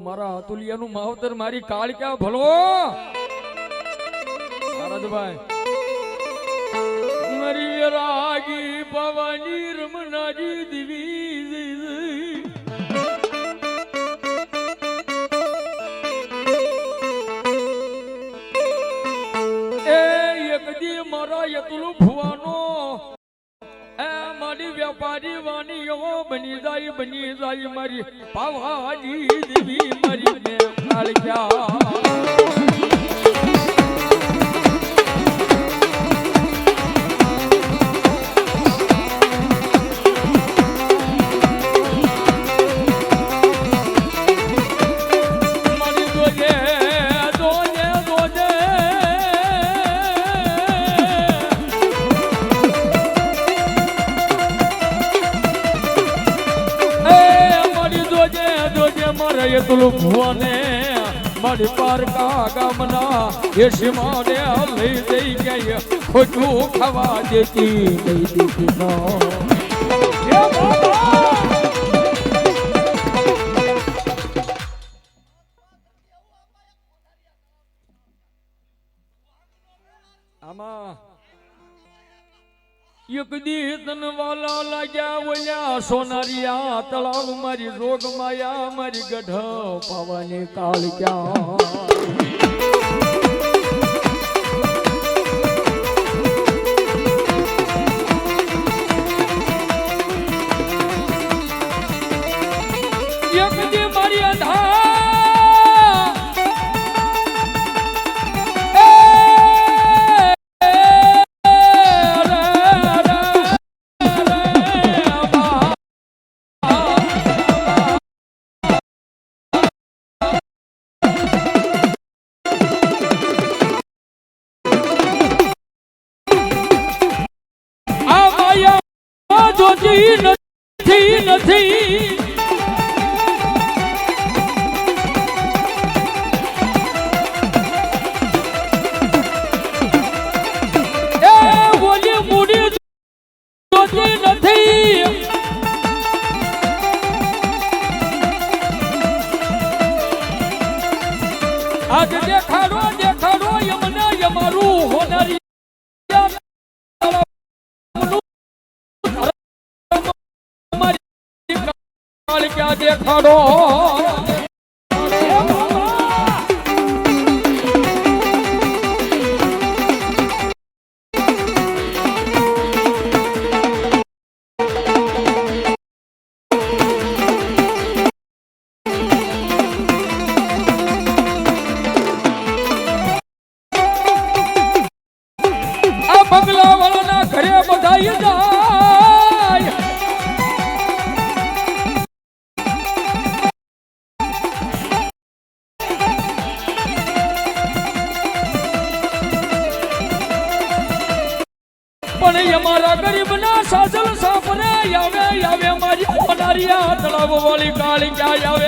મારા અતુલિયાનું માવતર મારી કાળ ક્યાં ભલો? ભાઈ મારી રાગી ભવાની રમનાજી દિવી વેપારી વાણીઓ બની જાય બની જાય મારી. પાવાજી દેવી મારી ને કાળક્યા મારે એકલું ભુવાને મારી પારકા ગામના એ સીમાને લઈ દઈ ગઈ ખોટું ખાવા દેતી એ આમાં એક દી તન વાલા લાગ્યા ઓલ્યા સોનારિયા તળાવ મારી રોગ માયા, મારી ગઢ પવન કાળ ક્યાં? જોતી નથી નથી. આજ દેખાડો દેખાડો યમના યમારું હોનારી. દેખાડો. વાળી કાળી ક્યાં આવે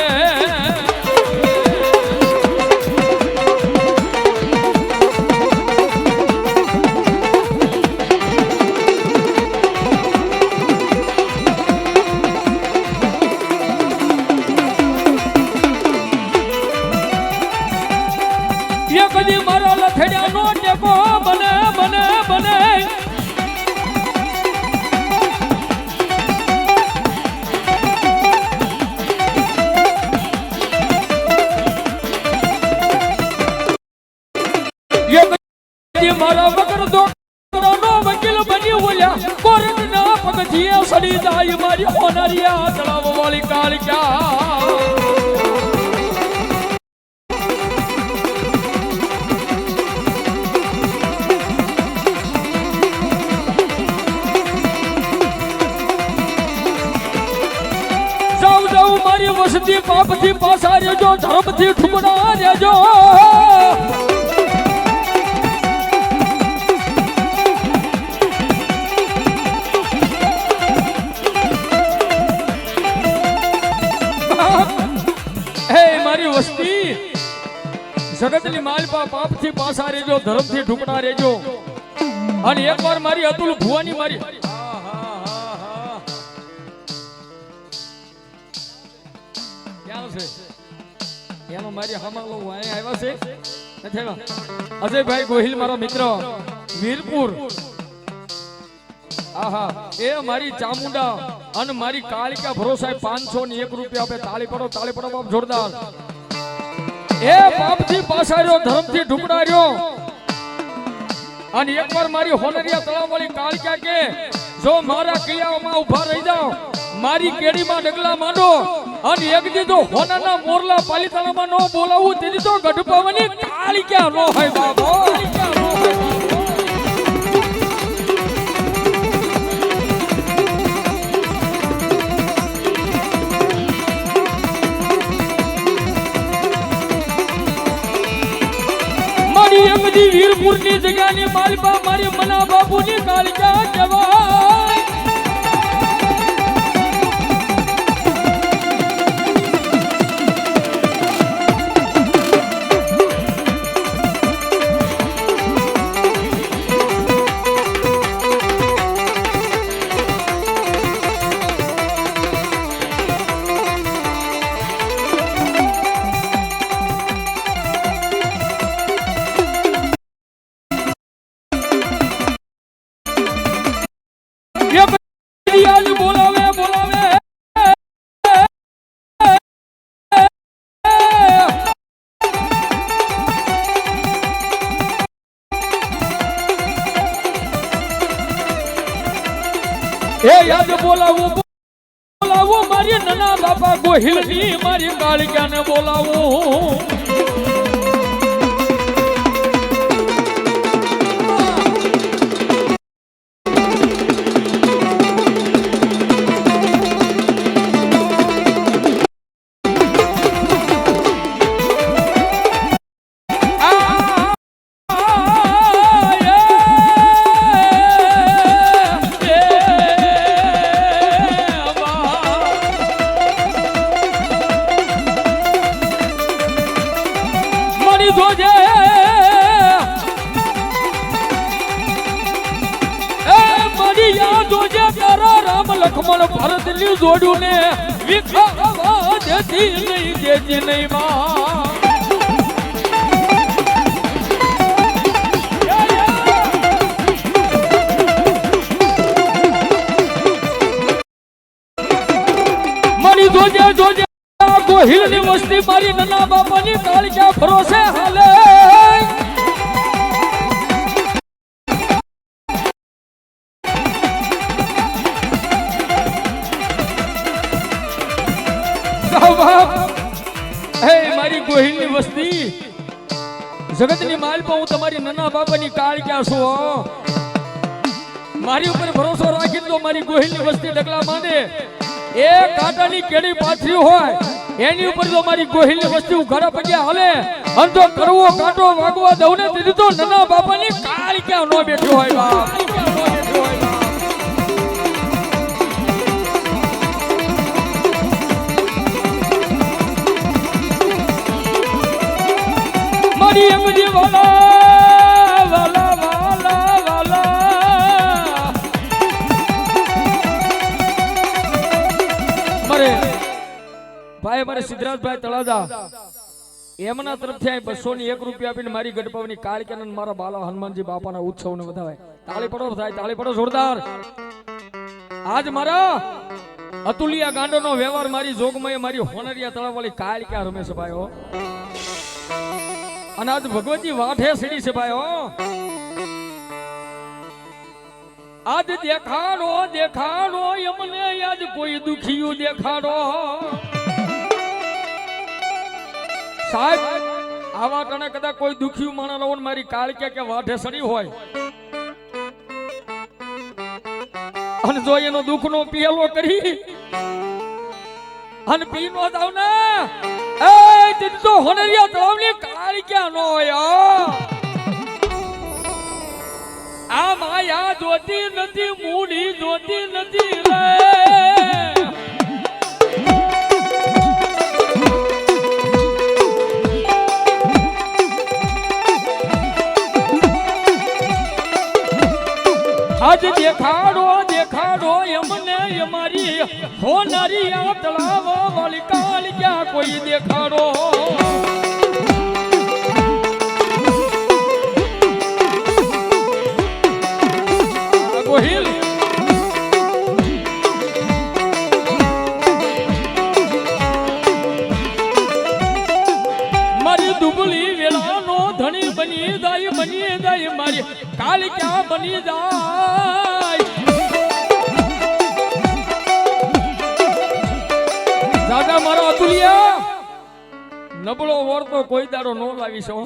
વગર દોકરાનો વકીલ બની બોલ્યા કોર્ટના પગથિયે સડી જાય મારી હોનારિયા તળાવ વાળી કાળિકા. વસતી પાપથી પાછા રેજો ધામથી ઠુમડા રેજો પાપથી પાછા રેજો ધર્મથી ઢૂંકણા રેજો અને એકવાર મારી અતુલ ભુવાની મારી એનો મારી હમાલો અહીંયા આવ્યા છે. નથી અજયભાઈ ગોહિલ મારો મિત્ર. વીરપુર. આહા, એ મારી ચામુંડા અને મારી કાળિકા ભરોસાએ પાંચસો ની એક રૂપિયા આપે. તાળી પડો તાળી પડો બાપ, જોરદાર. એ પાપથી પાસાર્યો ધર્મથી ઢુકડાર્યો અને એકવાર મારી હોનરિયા તળાવવાળી ક્યાં કે, જો મારા કિલ્લામાં ઊભા રહી જાઓ, મારી કેડીમાં ડગલા માંડો અને એક દીધો હોનાના મોરલા પાલિતાણામાં ન બોલાવું તેથી તો ગઢપાવાની કાળિકા ન હોય બાબો વીરપુરની જગ્યાની માલપા મારી મના બાપુની કાળજા કહેવાય મારી નાના બાપા ગોહિલની મારી કાળિકાને બોલાવું. જોજે એ મરી યા જોજે તારા રામ લખમણ ભરતની જોડું ને વિખાવા દેતી નહીં દેતી નહીં આ ગોહિલની વસ્તી મારી નાના બાપાની કાળજા ભરોસે હાલે. મારી ગોહિલની વસ્તી જગતની માલ પર હું તમારી નાના બાપાની કાળજા છું. મારી ઉપર ભરોસો રાખી તો મારી ગોહિલની વસ્તી ડગલા માંડે. એ કાંટાની કેડી પાથરી હોય. એની ઉપર જો મારી ગોહિલની વસ્તી ઘરે પગ્યા હાલે અને કરવો, કાંટો વાગવા દઉં ને તેથી તો નાના બાપાની કાળ ક્યાં નો બેઠો હોય બાપ. મારી એમજી વાલા ભાઈ સિદ્ધરાજભાઈ તળાજા, એમના તરફથી બસો ની એક રૂપિયા આપીને મારી ગઢપાવની કાળિકા મારા બાલા હનુમાનજી બાપાના ઉત્સવ ને વધાવે. તાળી પડો થાય તાળી પડો, જોરદાર. આજ મારા અતુલિયા ગાંડોનો વ્યવહાર મારી જોગમય મારી હોનરિયા તળાવવાળી રમેશ ભાઈ, હો? અને આજ ભગવતી વાઠે સીડી છે ભાઈ આજ દેખાડો દેખાડો, એમને આજ કોઈ દુખિયું દેખાડો. સાહેબ, આવા ટણે કદાચ કોઈ દુખિયું માણસ રહો મારી કાળકે કે વાઢે સડી હોય. અને જો એનો દુઃખનો પિયલો કરી, અને પી નો જાવ ને. એ તે તો હોનરિયા કાળક્યા નો હોય આ માયા જોતી નથી, મૂડી જોતી નથી રે. આજ દેખાડો દેખાડો એમને અમારી. હોનારી દરિયા તળાવ વાલી કાલ ક્યાં કોઈ દેખાડો? કોઈ મારી કાલ ક્યાં બની જાય? દાદા મારો અતુલિયા, નબળો વર તો કોઈ દાડો નો લાવી છો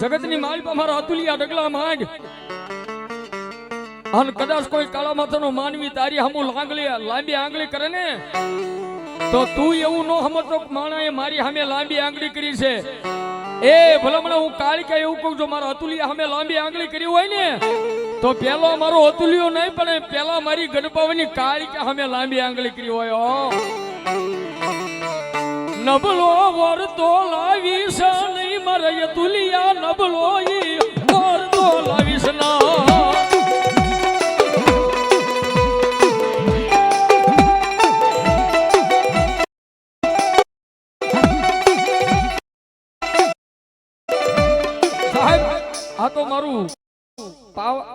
જગતની માલ પર મારા અતુલિયા ડગલા માંડ. અને કદાચ કોઈ કાળા માથાનો માનવી તારી હમુ લાંગલી લાંબી આંગળી કરે ને, તો તું એવું નો સમજતો માણાએ મારી સામે લાંબી આંગળી કરી છે. એ ભલામણ હું કાળિકા એવું કહું છું મારા અતુલિયા સામે લાંબી આંગળી કરી હોય ને તો પેલો મારો અતુલિયો નહીં પણ પેલા મારી ગણપાવની કાળિકા સામે લાંબી આંગળી કરી હોય નબલો નબળો વર તો લાવીશ નહીં મારે અતુલિયા નબલો ઈ વર તો લાવીશ ના.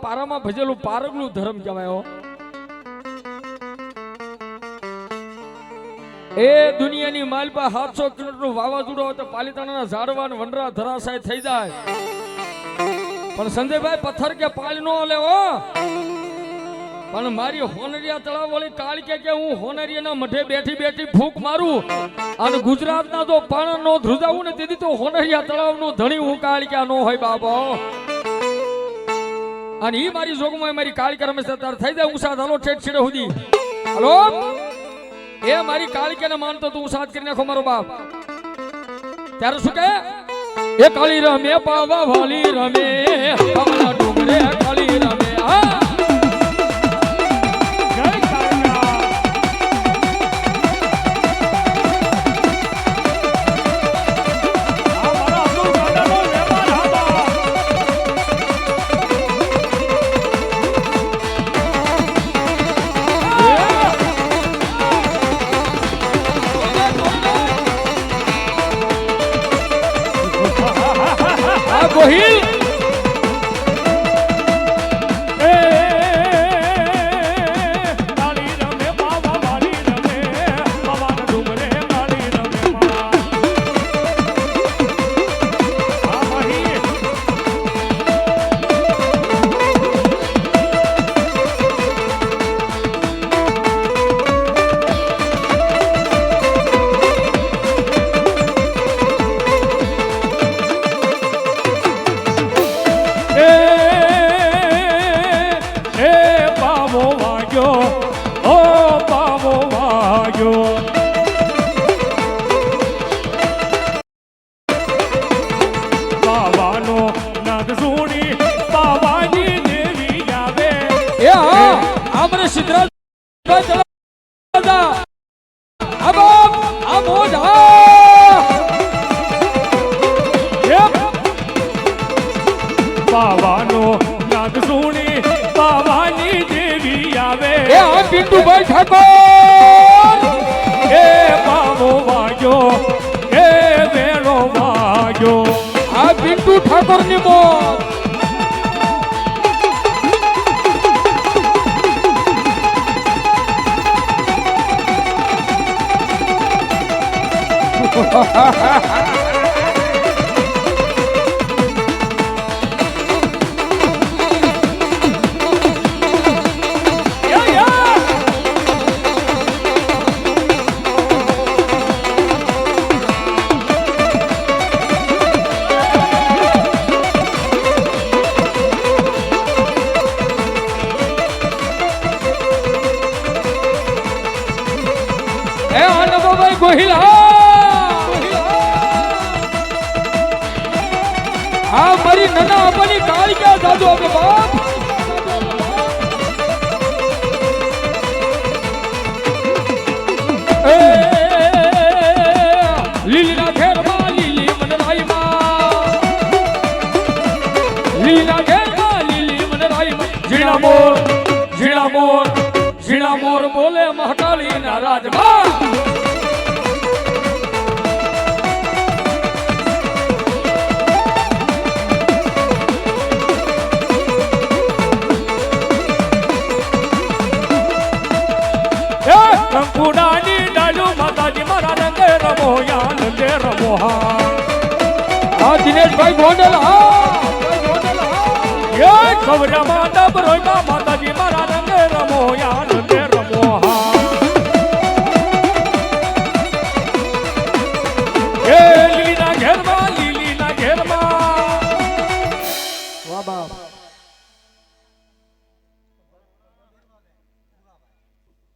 પારામાં ભજેલું પારગલું ધર્મ કહેવાય એ દુનિયાની માલ પર સાતસો કિલોમીટર વાવાઝોડું હોય તો પાલિતાણાના ઝાડવાન વનરા ધરાશાય થઈ જાય. પણ સંજયભાઈ પથ્થર કે પાલ નો લેવો પણ મારી હોનરિયા તળાવ વાળી કાળ કે કે હું હોનરિયાના મઢે બેઠી બેઠી ફૂંક મારું અને ગુજરાતના જો પાણ નો ધ્રુજાવું ને તેથી તો હોનરિયા તળાવનું ધણી હું કાળ ક્યાં નો હોય બાબો અને ઈ મારી જોગમાં મારી કાળિકા રમેશ, તાર થઈ જાય હું સાથ હાલો, ઠેઠ છેડે સુધી હાલો? એ મારી કાળિકા ને માનતો તું સાથ કરી નાખો મારો બાપ. ત્યારે શું કહે એ કાળી રમે પાવા વાલી રમે ડુંગરે Ha ha ha ha! કાળી ક્યાં જાદુ હા હા દિનેશભાઈ ગોંડલ હા ભાઈ ગોંડલ હા એ ખબરમાં ડબરોઈમાં માતાજી મારા રંગે રમો યાન રંગે રમો હા એ લીલીના ઘેરમાં લીલીના ઘેરમાં વાહ બાપ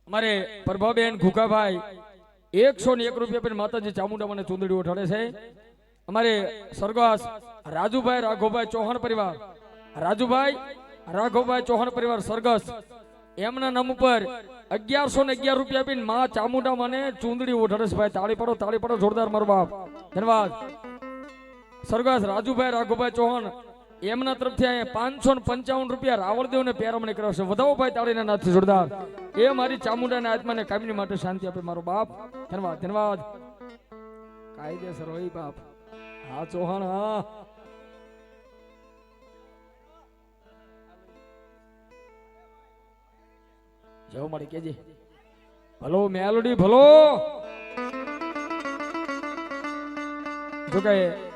અમારે પ્રભાબેન ઘુકાભાઈ એકસો ને એક રૂપિયા પણ માતાજી ચામુંડા મને ચૂંદડી ઉઠાડે છે. અમારે સરગવાસ રાજુભાઈ રાઘોભાઈ ચૌહાણ પરિવાર, રાજુભાઈ રાઘોભાઈ ચૌહાણ પરિવાર સરગસ એમના નામ ઉપર અગિયારસો ને અગિયાર રૂપિયા આપીને મા ચામુંડા મને ચૂંદડી ઉઠાડે છે. ભાઈ, તાળી પડો તાળી પડો, જોરદાર મારો બાપ. ધન્યવાદ. સરગસ રાજુભાઈ રાઘોભાઈ ચૌહાણ એમના તરફથી અહીંયા પાંચસો ને પંચાવન રૂપિયા રાવળદેવને પેરમણી કર્યો છે. વધાવો ભાઈ તાળીના નાથ જોરદાર. એ મારી ચામુંડાના આત્માને કાયમની માટે શાંતિ આપે મારો બાપ. ધન્યવાદ ધન્યવાદ. કાયદેસર હોય બાપ. હા, ચૌહાણ, હા. જવું મળી, કેજે. ભલો મેલોડી, ભલો. જો કે